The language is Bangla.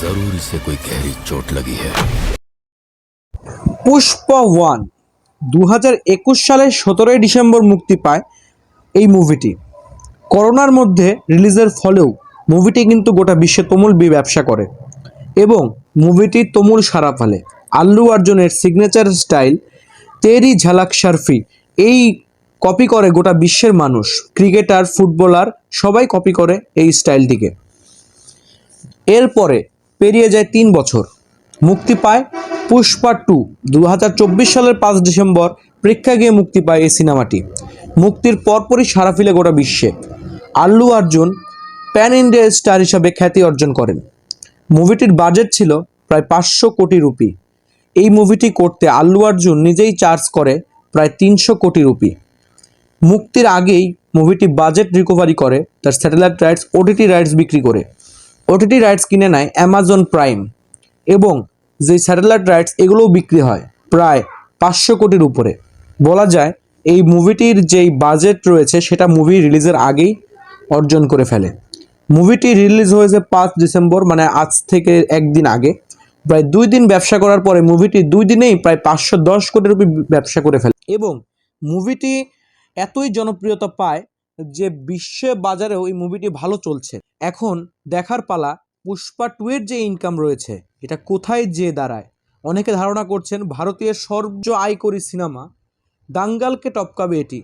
जरूर इसे कोई गहरी चोट लगी है পুষ্পা ওয়ান দু হাজার একুশ সালের সতেরোই ডিসেম্বর মুক্তি পায় এই মুভিটি করোনার মধ্যে রিলিজের ফলেও মুভিটি কিন্তু গোটা বিশ্বে তুমুল বি ব্যবসা করে এবং মুভিটি তুমুল সারা ফেলে আল্লু অর্জুনের সিগনেচার স্টাইল তেরি ঝালাক শারফি এই কপি করে গোটা বিশ্বের মানুষ ক্রিকেটার ফুটবলার সবাই কপি করে এই স্টাইলটিকে এরপরে পেরিয়ে যায় তিন বছর। মুক্তি পায় পুষ্পা টু দু হাজার চব্বিশ সালের পাঁচ ডিসেম্বর প্রেক্ষাগৃহে মুক্তি পায় এই সিনেমাটি। মুক্তির পরপরই সারা ফেলে গোটা বিশ্বে। Allu Arjun pan India star হিসাবে খ্যাতি অর্জন করেন। মুভিটির বাজেট ছিল প্রায় পাঁচশো কোটি রুপি। এই মুভিটি করতে আল্লু অর্জুন নিজেই চার্জ করে প্রায় তিনশো কোটি রুপি। মুক্তির আগেই মুভিটি বাজেট রিকভারি করে তার স্যাটেলাইট রাইটস, ওটিটি রাইটস বিক্রি করে। ওটিটি রাইটস কিনে নেয় অ্যামাজন প্রাইম এবং যে স্যাটেলাইট রাইটস এগুলোও বিক্রি হয় প্রায় পাঁচশো কোটির উপরে। বলা যায় এই মুভিটির যেই বাজেট রয়েছে সেটা মুভি রিলিজের আগেই অর্জন করে ফেলে। মুভিটি রিলিজ হয়েছে পাঁচ ডিসেম্বর মানে আজ থেকে একদিন আগে। প্রায় দুই দিন ব্যবসা করার পরে মুভিটি দুই দিনেই প্রায় পাঁচশো দশ কোটি রুপি ব্যবসা করে ফেলে। এবং মুভিটি এতই জনপ্রিয়তা পায় যে বিশ্ব বাজারেও এই মুভিটি ভালো চলছে। এখন দেখার পালা পুষ্পা টু এর যে ইনকাম রয়েছে, এটা কোথায় যে দাঁড়ায়? অনেকে ধারণা করছেন ভারতীয় সর্বোচ্চ আয়করী সিনেমা দাঙ্গালকে টপকাবে এটি।